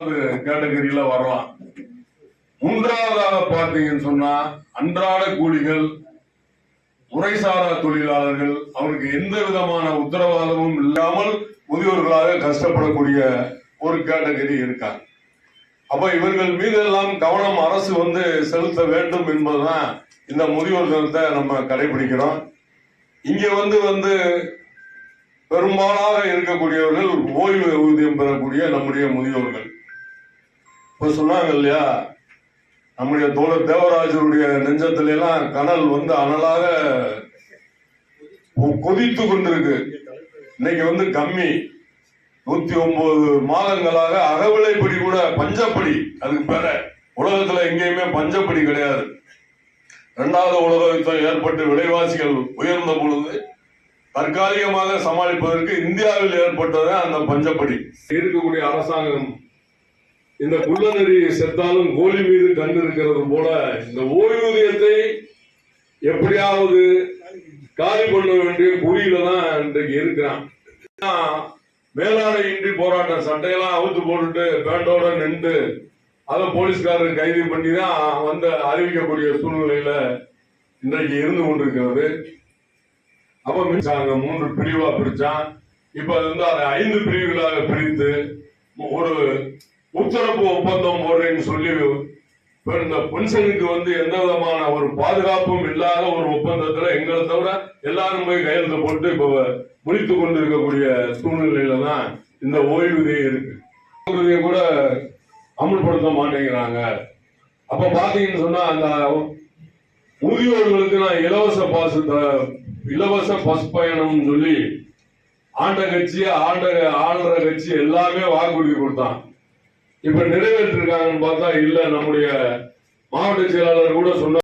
கேட்டகரியில வரலாம். மூன்றாவதாக பார்த்தீங்கன்னு சொன்னா அன்றாட கூலிகள் முறைசாரா தொழிலாளர்கள் அவருக்கு எந்த விதமான உத்தரவாதமும் இல்லாமல் முதியோர்களாக கஷ்டப்படக்கூடிய ஒரு கேட்டகரி இருக்காங்க. அப்ப இவர்கள் மீதெல்லாம் கவனம் அரசு வந்து செலுத்த வேண்டும் என்பதுதான் இந்த முதியோர் தினத்தை நம்ம கடைபிடிக்கிறோம். இங்க வந்து வந்து பெரும்பாலாக இருக்கக்கூடியவர்கள் ஓய்வு ஊதியம் பெறக்கூடிய நம்முடைய முதியோர்கள். இப்ப சொன்னாங்க இல்லையா? நம்முடைய தோழர் தேவராஜருடைய நெஞ்சத்துல எல்லாம் கனல் வந்து அனலாக கொதித்து கொண்டிருக்கு. இன்னைக்கு வந்து கம்மி. நூத்தி ஒன்பது மாதங்களாக அகவிலைப்படி கூட பஞ்சப்படி. அதுக்கு பேர உலகத்துல எங்கேயுமே பஞ்சப்படி கிடையாது. இரண்டாவது உலக யுத்தம் ஏற்பட்டு விலைவாசிகள் உயர்ந்த பொழுது தற்காலிகமாக சமாளிப்பதற்கு இந்தியாவில் ஏற்பட்டது அந்த பஞ்சப்படி. இருக்கக்கூடிய அரசாங்கம் இந்த குள்ளநெறி செத்தாலும் கோழி மீது கண் இருக்கிறது போல இந்த ஓய்வூதியத்தை எப்படியாவது காலி பண்ண வேண்டிய குறியில தான் இன்றைக்கு இருக்கிறான். மேலாடை இன்றி போராட்டம். சட்டையெல்லாம் அவுத்து போட்டுட்டு பேண்டோட நின்று அதை போலீஸ்காரர் கைது பண்ணி தான் வந்து அறிவிக்கக்கூடிய சூழ்நிலையில இன்றைக்கு இருந்து கொண்டிருக்கிறது. அப்ப மின்சாங்க மூன்று பிரிவா பிரிச்சான். இப்ப அது வந்து அதை ஐந்து பிரிவுகளாக பிரித்து ஒரு உச்சரப்பு ஒப்பந்தம் போடுறேன்னு சொல்லி இந்த பென்ஷனுக்கு வந்து எந்த விதமான ஒரு பாதுகாப்பும் இல்லாத ஒரு ஒப்பந்தத்துல எங்களை தவிர எல்லாரும் போய் கையெழுத்து போட்டு இப்ப முடித்து கொண்டு இருக்கக்கூடிய சூழ்நிலையில தான் இந்த ஓய்வூதியம் இருக்கு. ஓய்வூதியம் கூட அமல்படுத்த மாட்டேங்கிறாங்க. அப்ப பாத்தீங்கன்னு சொன்னா அந்த முதியோர்களுக்கு நான் இலவச பாச த- இலவச பஸ் பயணம் சொல்லி ஆண்ட கட்சி ஆண்ட ஆளுற கட்சி எல்லாமே வாக்குறுதி கொடுத்தான். இப்ப நிறைவேற்றிருக்காங்கன்னு பார்த்தா இல்ல நம்முடைய மாவட்ட செயலாளர் கூட சொன்னார்.